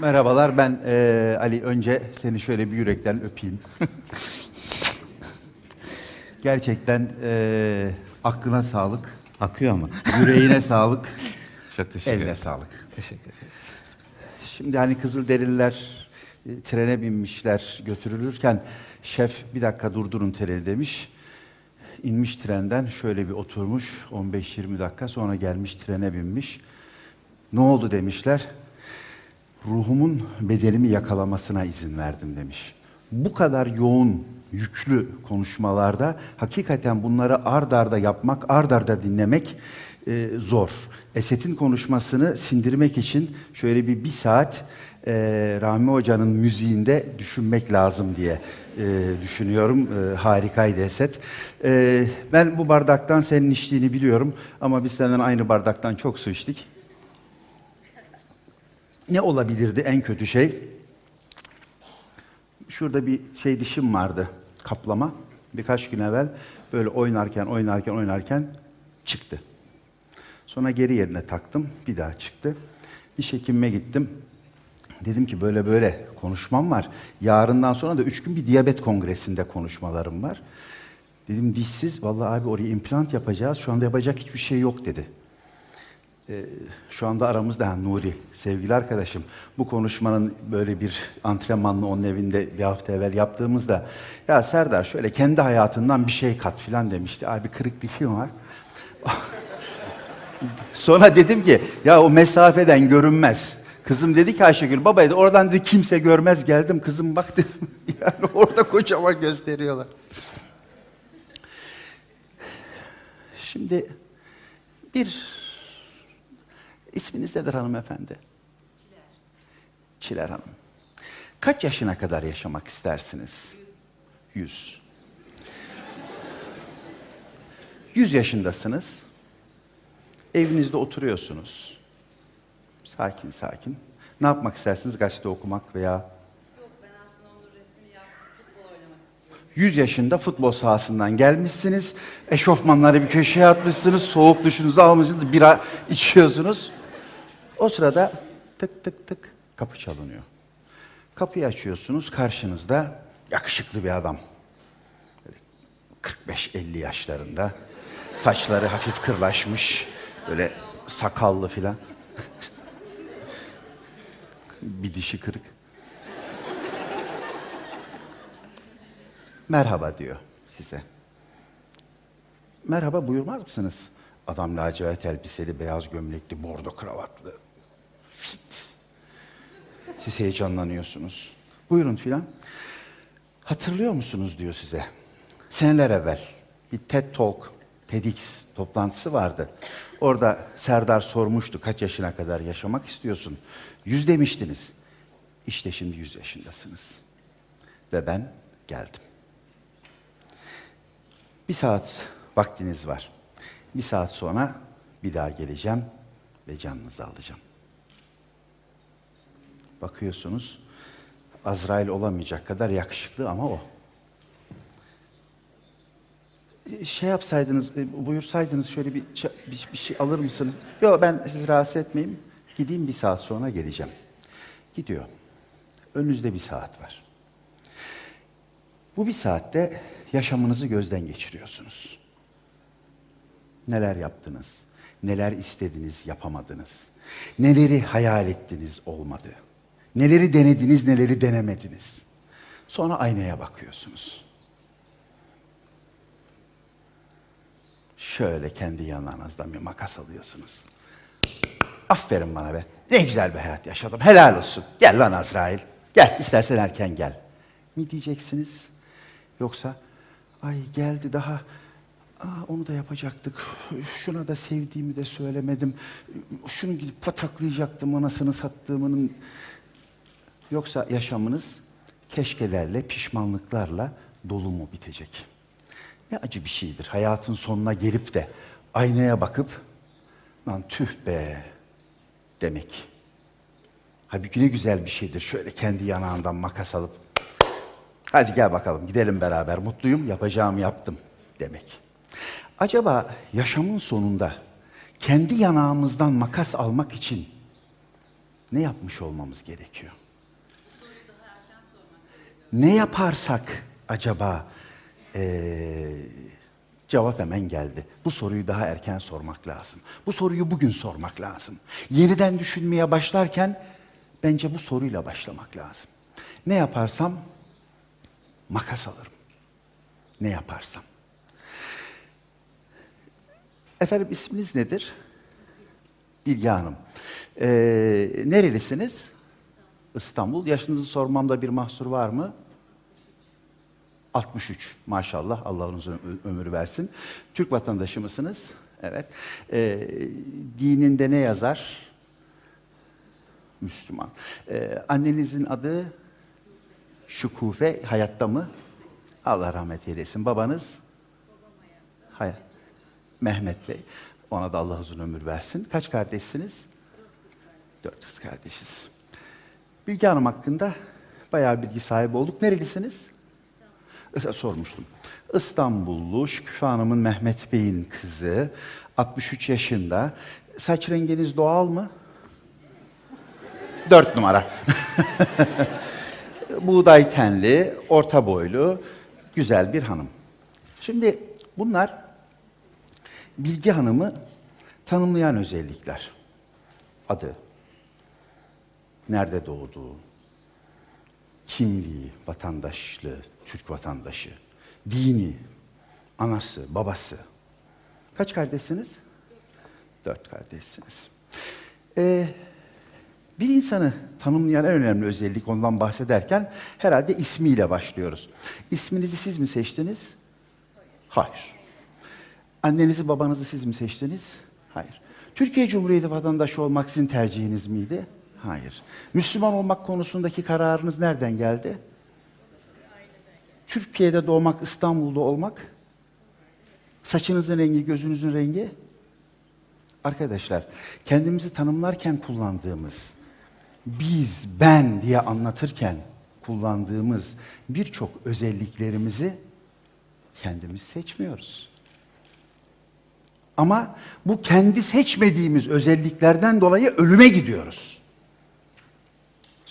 Merhabalar, ben eee, Ali. Önce seni şöyle bir yürekten öpeyim. Gerçekten eee, aklına sağlık, Akıyor ama. yüreğine sağlık, Çok teşekkür eline ederim. sağlık. Teşekkür ederim. Şimdi hani Kızılderililer e, trene binmişler götürülürken şef bir dakika durdurun treni demiş. İnmiş trenden şöyle bir oturmuş 15-20 dakika sonra gelmiş trene binmiş. Ne oldu demişler. Ruhumun bedenimi yakalamasına izin verdim demiş. Bu kadar yoğun, yüklü konuşmalarda hakikaten bunları ard arda yapmak, ard arda dinlemek e, zor. Eset'in konuşmasını sindirmek için şöyle bir bir saat e, Rahmi Hoca'nın müziğinde düşünmek lazım diye e, düşünüyorum. E, harikaydı Eset. E, ben bu bardaktan senin içtiğini biliyorum ama biz senden aynı bardaktan çok su içtik. Ne olabilirdi en kötü şey? Şurada bir şey dişim vardı, kaplama. Birkaç gün evvel böyle oynarken, oynarken, oynarken çıktı. Sonra geri yerine taktım, bir daha çıktı. Diş hekimime gittim. Dedim ki böyle böyle konuşmam var. Yarından sonra da üç gün bir diyabet kongresinde konuşmalarım var. Dedim dişsiz, vallahi abi oraya implant yapacağız. Şu anda yapacak hiçbir şey yok dedi. Ee, şu anda aramızda ha, Nuri, sevgili arkadaşım, bu konuşmanın böyle bir antrenmanlı onun evinde bir hafta evvel yaptığımızda, ya Serdar şöyle kendi hayatından bir şey kat filan demişti. Abi kırık dişim var. Sonra dedim ki, ya o mesafeden görünmez. Kızım dedi ki Ayşegül, baba dedi, oradan dedi kimse görmez geldim. Kızım bak dedim, yani orada kocaman gösteriyorlar. Şimdi bir isminiz nedir hanımefendi? Çiler. Çiler Hanım. Kaç yaşına kadar yaşamak istersiniz? Yüz. Yüz yaşındasınız. Evinizde oturuyorsunuz. Sakin sakin. Ne yapmak istersiniz? Gazete okumak veya Yok ben aslında onun resmini yaptım. Futbol oynamak istiyorum. 100 yaşında futbol sahasından gelmişsiniz. Eşofmanları bir köşeye atmışsınız. Soğuk duşunuzu almışsınız. Bira içiyorsunuz. O sırada tık tık tık kapı çalınıyor. Kapıyı açıyorsunuz. Karşınızda yakışıklı bir adam. Böyle 45-50 yaşlarında. Saçları hafif kırlaşmış. Böyle sakallı filan. bir dişi kırık. Merhaba diyor size. Merhaba buyurmaz mısınız? Adam lacivert elbiseli, beyaz gömlekli, bordo kravatlı. Fit. Siz heyecanlanıyorsunuz. Buyurun filan. Hatırlıyor musunuz diyor size. Seneler evvel bir TED Talk, TEDx toplantısı vardı. Orada Serdar sormuştu kaç yaşına kadar yaşamak istiyorsun? Yüz demiştiniz. İşte şimdi yüz yaşındasınız. Ve ben geldim. Bir saat vaktiniz var. Bir saat sonra bir daha geleceğim ve canınızı alacağım. Bakıyorsunuz, Azrail olamayacak kadar yakışıklı ama o. Şey yapsaydınız, e, buyursaydınız şöyle bir, bir, bir şey alır mısın? Yok ben sizi rahatsız etmeyeyim. Gideyim bir saat sonra geleceğim. Gidiyor. Önünüzde bir saat var. Bu bir saatte yaşamınızı gözden geçiriyorsunuz. Neler yaptınız? Neler istediniz, yapamadınız? Neleri hayal ettiniz, olmadı? Neleri denediniz, neleri denemediniz? Sonra aynaya bakıyorsunuz. Şöyle kendi yanlarınızdan bir makas alıyorsunuz. Aferin bana be. Ne güzel bir hayat yaşadım. Helal olsun. Gel lan Azrail. Gel. istersen erken gel. Mi diyeceksiniz? Yoksa ay geldi daha Aa, onu da yapacaktık. Şuna da sevdiğimi de söylemedim. Şunu gidip pataklayacaktım anasını sattığımının. Yoksa yaşamınız keşkelerle, pişmanlıklarla dolu mu bitecek? Ne acı bir şeydir. Hayatın sonuna gelip de aynaya bakıp lan tüh be demek. Halbuki ne güzel bir şeydir. Şöyle kendi yanağından makas alıp hadi gel bakalım gidelim beraber mutluyum yapacağımı yaptım demek. Acaba yaşamın sonunda kendi yanağımızdan makas almak için ne yapmış olmamız gerekiyor? Ne yaparsak acaba eee, cevap hemen geldi. Bu soruyu daha erken sormak lazım. Bu soruyu bugün sormak lazım. Yeniden düşünmeye başlarken bence bu soruyla başlamak lazım. Ne yaparsam makas alırım. Ne yaparsam. Efendim isminiz nedir? Bilge Hanım. Ee, nerelisiniz? İstanbul. Yaşınızı sormamda bir mahsur var mı? 63 maşallah Allah uzun ömür versin. Türk vatandaşı mısınız? Evet. Ee, dininde ne yazar? Müslüman. Ee, annenizin adı Şükufe hayatta mı? Allah rahmet eylesin. Babanız? Hayat. Mehmet Bey. Ona da Allah uzun ömür versin. Kaç kardeşsiniz? Dört kız kardeşiz. Bilge Hanım hakkında bayağı bilgi sahibi olduk. Nerelisiniz? Is- Sormuştum. İstanbullu Şüküfe Hanım'ın Mehmet Bey'in kızı. 63 yaşında. Saç renginiz doğal mı? Dört numara. Buğday tenli, orta boylu, güzel bir hanım. Şimdi bunlar Bilge Hanım'ı tanımlayan özellikler. Adı, nerede doğduğu, kimliği, vatandaşlığı, Türk vatandaşı, dini, anası, babası. Kaç kardeşsiniz? Dört kardeşsiniz. Ee, bir insanı tanımlayan en önemli özellik ondan bahsederken herhalde ismiyle başlıyoruz. İsminizi siz mi seçtiniz? Hayır. Annenizi babanızı siz mi seçtiniz? Hayır. Türkiye Cumhuriyeti vatandaşı olmak sizin tercihiniz miydi? Hayır. Müslüman olmak konusundaki kararınız nereden geldi? Türkiye'de doğmak, İstanbul'da olmak, saçınızın rengi, gözünüzün rengi. Arkadaşlar, kendimizi tanımlarken kullandığımız, biz, ben diye anlatırken kullandığımız birçok özelliklerimizi kendimiz seçmiyoruz. Ama bu kendi seçmediğimiz özelliklerden dolayı ölüme gidiyoruz.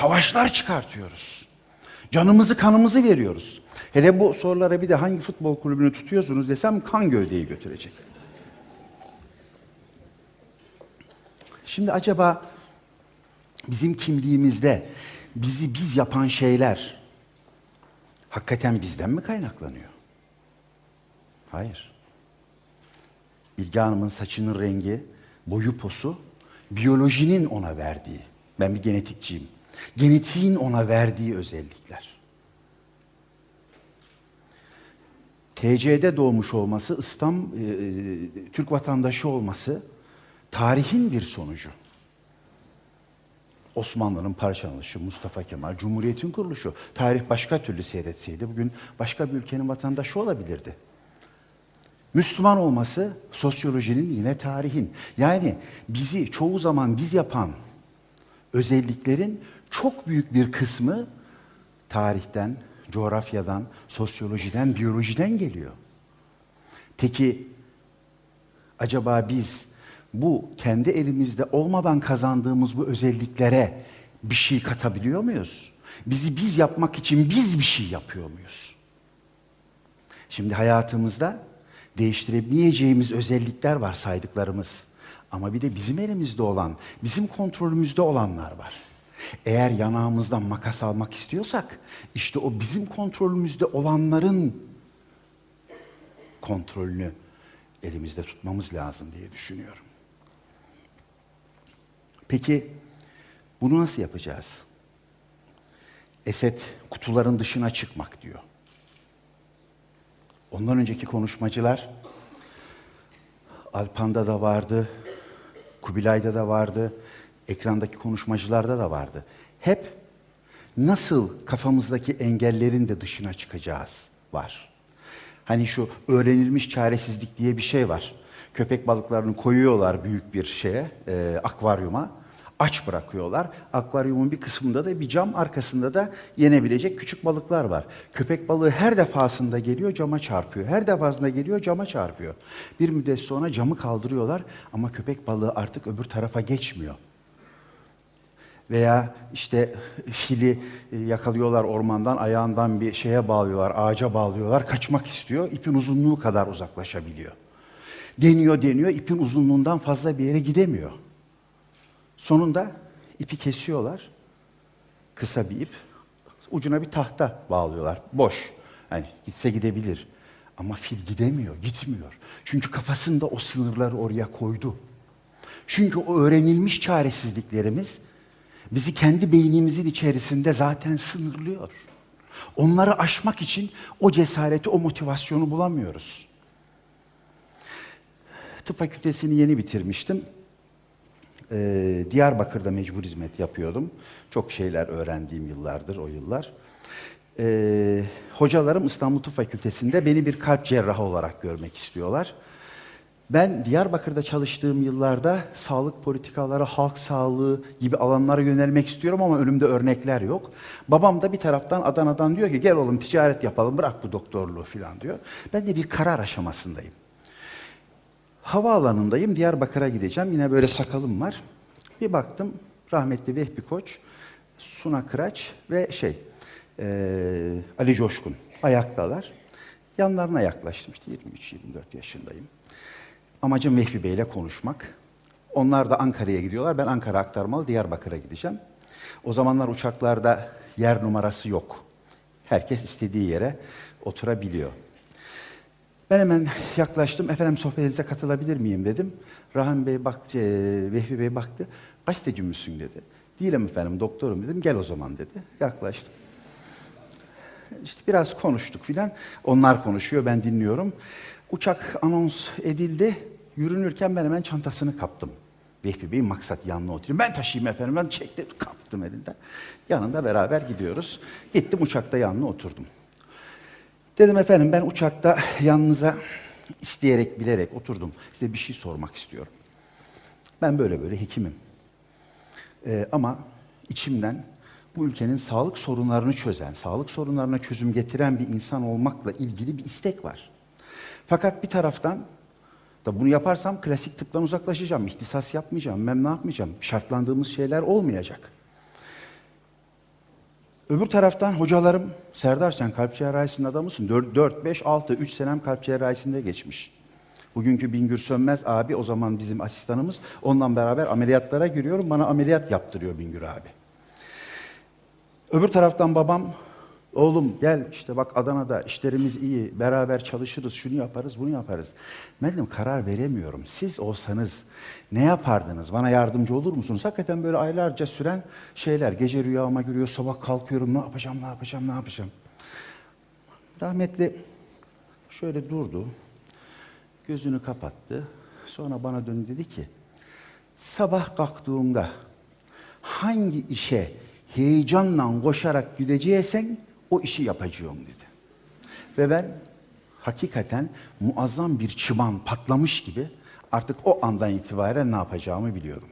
Savaşlar çıkartıyoruz. Canımızı kanımızı veriyoruz. Hele bu sorulara bir de hangi futbol kulübünü tutuyorsunuz desem kan gövdeyi götürecek. Şimdi acaba bizim kimliğimizde bizi biz yapan şeyler hakikaten bizden mi kaynaklanıyor? Hayır. Bilge Hanım'ın saçının rengi, boyu posu, biyolojinin ona verdiği, ben bir genetikçiyim, genetiğin ona verdiği özellikler. TC'de doğmuş olması, İslam, e, e, Türk vatandaşı olması tarihin bir sonucu. Osmanlı'nın parçalanışı, Mustafa Kemal, Cumhuriyet'in kuruluşu. Tarih başka türlü seyretseydi bugün başka bir ülkenin vatandaşı olabilirdi. Müslüman olması sosyolojinin yine tarihin. Yani bizi çoğu zaman biz yapan özelliklerin çok büyük bir kısmı tarihten, coğrafyadan, sosyolojiden, biyolojiden geliyor. Peki acaba biz bu kendi elimizde olmadan kazandığımız bu özelliklere bir şey katabiliyor muyuz? Bizi biz yapmak için biz bir şey yapıyor muyuz? Şimdi hayatımızda değiştiremeyeceğimiz özellikler var saydıklarımız. Ama bir de bizim elimizde olan, bizim kontrolümüzde olanlar var. Eğer yanağımızdan makas almak istiyorsak, işte o bizim kontrolümüzde olanların kontrolünü elimizde tutmamız lazım diye düşünüyorum. Peki bunu nasıl yapacağız? Esed kutuların dışına çıkmak diyor. Ondan önceki konuşmacılar Alpan'da da vardı, Kubilay'da da vardı, ekrandaki konuşmacılarda da vardı. Hep nasıl kafamızdaki engellerin de dışına çıkacağız var. Hani şu öğrenilmiş çaresizlik diye bir şey var. Köpek balıklarını koyuyorlar büyük bir şeye, e, akvaryuma. Aç bırakıyorlar. Akvaryumun bir kısmında da bir cam, arkasında da yenebilecek küçük balıklar var. Köpek balığı her defasında geliyor cama çarpıyor. Her defasında geliyor cama çarpıyor. Bir müddet sonra camı kaldırıyorlar ama köpek balığı artık öbür tarafa geçmiyor. Veya işte fili e, yakalıyorlar ormandan, ayağından bir şeye bağlıyorlar, ağaca bağlıyorlar, kaçmak istiyor. İpin uzunluğu kadar uzaklaşabiliyor. Deniyor deniyor, ipin uzunluğundan fazla bir yere gidemiyor. Sonunda ipi kesiyorlar. Kısa bir ip. Ucuna bir tahta bağlıyorlar. Boş. Hani gitse gidebilir. Ama fil gidemiyor, gitmiyor. Çünkü kafasında o sınırları oraya koydu. Çünkü o öğrenilmiş çaresizliklerimiz bizi kendi beynimizin içerisinde zaten sınırlıyor. Onları aşmak için o cesareti, o motivasyonu bulamıyoruz. Tıp fakültesini yeni bitirmiştim. Ee, Diyarbakır'da mecbur hizmet yapıyordum. Çok şeyler öğrendiğim yıllardır o yıllar. Ee, hocalarım İstanbul Tıp Fakültesi'nde beni bir kalp cerrahı olarak görmek istiyorlar. Ben Diyarbakır'da çalıştığım yıllarda sağlık politikaları, halk sağlığı gibi alanlara yönelmek istiyorum ama önümde örnekler yok. Babam da bir taraftan Adana'dan diyor ki gel oğlum ticaret yapalım bırak bu doktorluğu falan diyor. Ben de bir karar aşamasındayım. Havaalanındayım, Diyarbakır'a gideceğim. Yine böyle sakalım var. Bir baktım rahmetli Vehbi Koç, Suna Kıraç ve şey eee, Ali Coşkun ayaktalar. Yanlarına yaklaştım. İşte 23-24 yaşındayım. Amacım Vehbi Bey'le konuşmak. Onlar da Ankara'ya gidiyorlar. Ben Ankara aktarmalı Diyarbakır'a gideceğim. O zamanlar uçaklarda yer numarası yok. Herkes istediği yere oturabiliyor. Ben hemen yaklaştım. Efendim sohbetinize katılabilir miyim dedim. Rahim Bey baktı, Vehbi Bey baktı. Gazeteci müsün dedi. Değilim efendim doktorum dedim. Gel o zaman dedi. Yaklaştım. İşte biraz konuştuk filan. Onlar konuşuyor, ben dinliyorum. Uçak anons edildi. Yürünürken ben hemen çantasını kaptım. Vehbi Bey maksat yanına oturayım. Ben taşıyayım efendim. Ben çekti, kaptım elinden. Yanında beraber gidiyoruz. Gittim uçakta yanına oturdum. Dedim efendim ben uçakta yanınıza isteyerek bilerek oturdum. Size bir şey sormak istiyorum. Ben böyle böyle hekimim. Ee, ama içimden bu ülkenin sağlık sorunlarını çözen, sağlık sorunlarına çözüm getiren bir insan olmakla ilgili bir istek var. Fakat bir taraftan da bunu yaparsam klasik tıptan uzaklaşacağım, ihtisas yapmayacağım, ben ne yapmayacağım, şartlandığımız şeyler olmayacak. Öbür taraftan hocalarım, Serdar sen kalp cerrahisinin adamısın. 4, 4 5, 6, 3 senem kalp cerrahisinde geçmiş. Bugünkü Bingür Sönmez abi o zaman bizim asistanımız. Onunla beraber ameliyatlara giriyorum. Bana ameliyat yaptırıyor Bingür abi. Öbür taraftan babam, oğlum gel işte bak Adana'da işlerimiz iyi, beraber çalışırız, şunu yaparız, bunu yaparız. Dedim karar veremiyorum. Siz olsanız ne yapardınız? Bana yardımcı olur musunuz? Hakikaten böyle aylarca süren şeyler. Gece rüyama giriyor, sabah kalkıyorum, ne yapacağım, ne yapacağım, ne yapacağım. Rahmetli şöyle durdu, gözünü kapattı. Sonra bana döndü dedi ki, sabah kalktığımda hangi işe heyecanla koşarak gideceksen o işi yapacağım dedi. Ve ben hakikaten muazzam bir çıban patlamış gibi artık o andan itibaren ne yapacağımı biliyordum.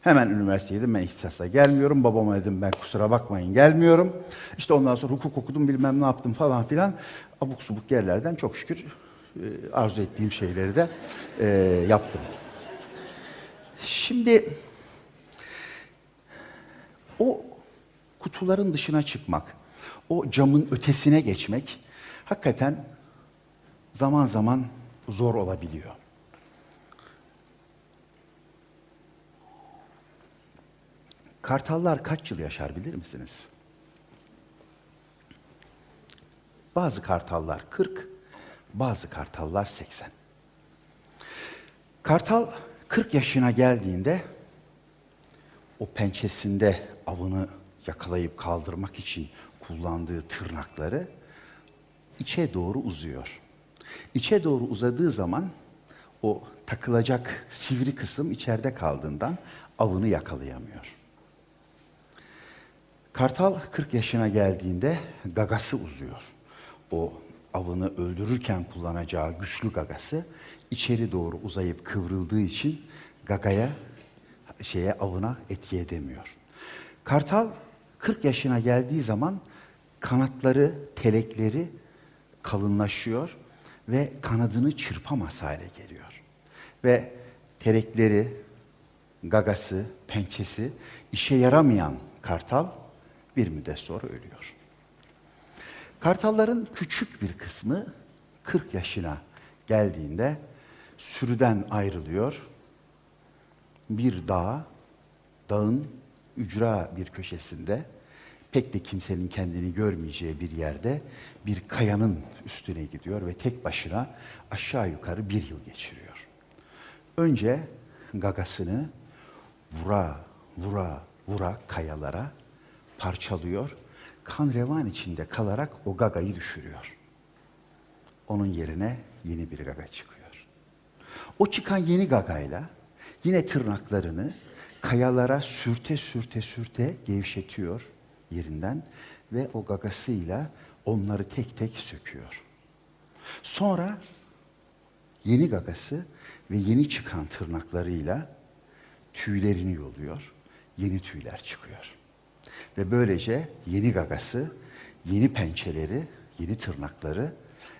Hemen üniversiteydim ben ihtisasa gelmiyorum. Babama dedim ben kusura bakmayın gelmiyorum. İşte ondan sonra hukuk okudum bilmem ne yaptım falan filan. Abuk subuk yerlerden çok şükür e, arzu ettiğim şeyleri de e, yaptım. Şimdi o kutuların dışına çıkmak, o camın ötesine geçmek hakikaten zaman zaman zor olabiliyor. Kartallar kaç yıl yaşar bilir misiniz? Bazı kartallar 40, bazı kartallar 80. Kartal 40 yaşına geldiğinde o pençesinde avını yakalayıp kaldırmak için kullandığı tırnakları içe doğru uzuyor. İçe doğru uzadığı zaman o takılacak sivri kısım içeride kaldığından avını yakalayamıyor. Kartal 40 yaşına geldiğinde gagası uzuyor. O avını öldürürken kullanacağı güçlü gagası içeri doğru uzayıp kıvrıldığı için gagaya şeye avına etki edemiyor. Kartal 40 yaşına geldiği zaman kanatları, telekleri kalınlaşıyor ve kanadını çırpamaz hale geliyor. Ve telekleri gagası, pençesi işe yaramayan kartal bir müddet sonra ölüyor. Kartalların küçük bir kısmı 40 yaşına geldiğinde sürüden ayrılıyor. Bir dağ, dağın ücra bir köşesinde pek de kimsenin kendini görmeyeceği bir yerde bir kayanın üstüne gidiyor ve tek başına aşağı yukarı bir yıl geçiriyor. Önce gagasını vura vura vura kayalara parçalıyor. Kan revan içinde kalarak o gagayı düşürüyor. Onun yerine yeni bir gaga çıkıyor. O çıkan yeni gagayla yine tırnaklarını kayalara sürte sürte sürte gevşetiyor yerinden ve o gagasıyla onları tek tek söküyor. Sonra yeni gagası ve yeni çıkan tırnaklarıyla tüylerini yoluyor. Yeni tüyler çıkıyor. Ve böylece yeni gagası, yeni pençeleri, yeni tırnakları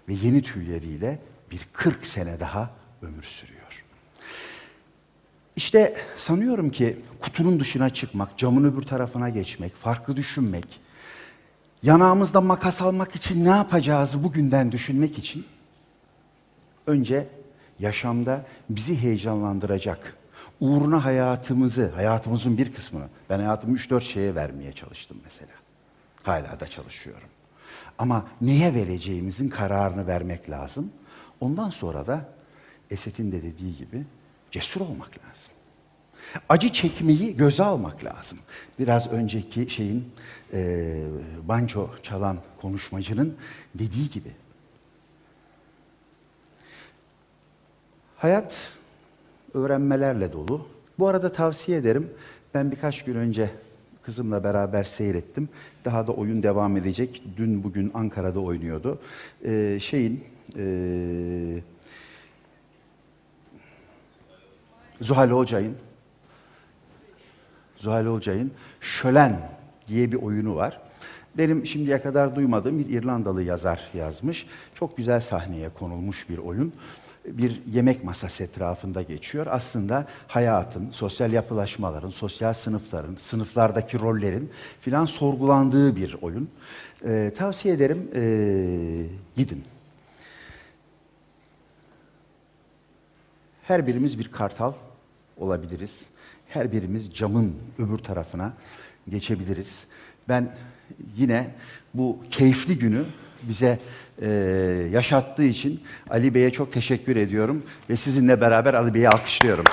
ve yeni tüyleriyle bir 40 sene daha ömür sürüyor. İşte sanıyorum ki kutunun dışına çıkmak, camın öbür tarafına geçmek, farklı düşünmek, yanağımızda makas almak için ne yapacağızı bugünden düşünmek için önce yaşamda bizi heyecanlandıracak, uğruna hayatımızı, hayatımızın bir kısmını, ben hayatımı 3-4 şeye vermeye çalıştım mesela. Hala da çalışıyorum. Ama neye vereceğimizin kararını vermek lazım. Ondan sonra da Eset'in de dediği gibi cesur olmak lazım. Acı çekmeyi göze almak lazım. Biraz önceki şeyin e, banjo çalan konuşmacının dediği gibi. Hayat öğrenmelerle dolu. Bu arada tavsiye ederim. Ben birkaç gün önce kızımla beraber seyrettim. Daha da oyun devam edecek. Dün bugün Ankara'da oynuyordu. Ee, şeyin ee, Zuhal Hocay'ın Zuhal Hocay'ın Şölen diye bir oyunu var. Benim şimdiye kadar duymadığım bir İrlandalı yazar yazmış. Çok güzel sahneye konulmuş bir oyun. Bir yemek masası etrafında geçiyor. Aslında hayatın, sosyal yapılaşmaların, sosyal sınıfların, sınıflardaki rollerin filan sorgulandığı bir oyun. Ee, tavsiye ederim, ee, gidin. Her birimiz bir kartal olabiliriz. Her birimiz camın öbür tarafına geçebiliriz. Ben yine bu keyifli günü bize e, yaşattığı için Ali Bey'e çok teşekkür ediyorum ve sizinle beraber Ali Bey'i alkışlıyorum.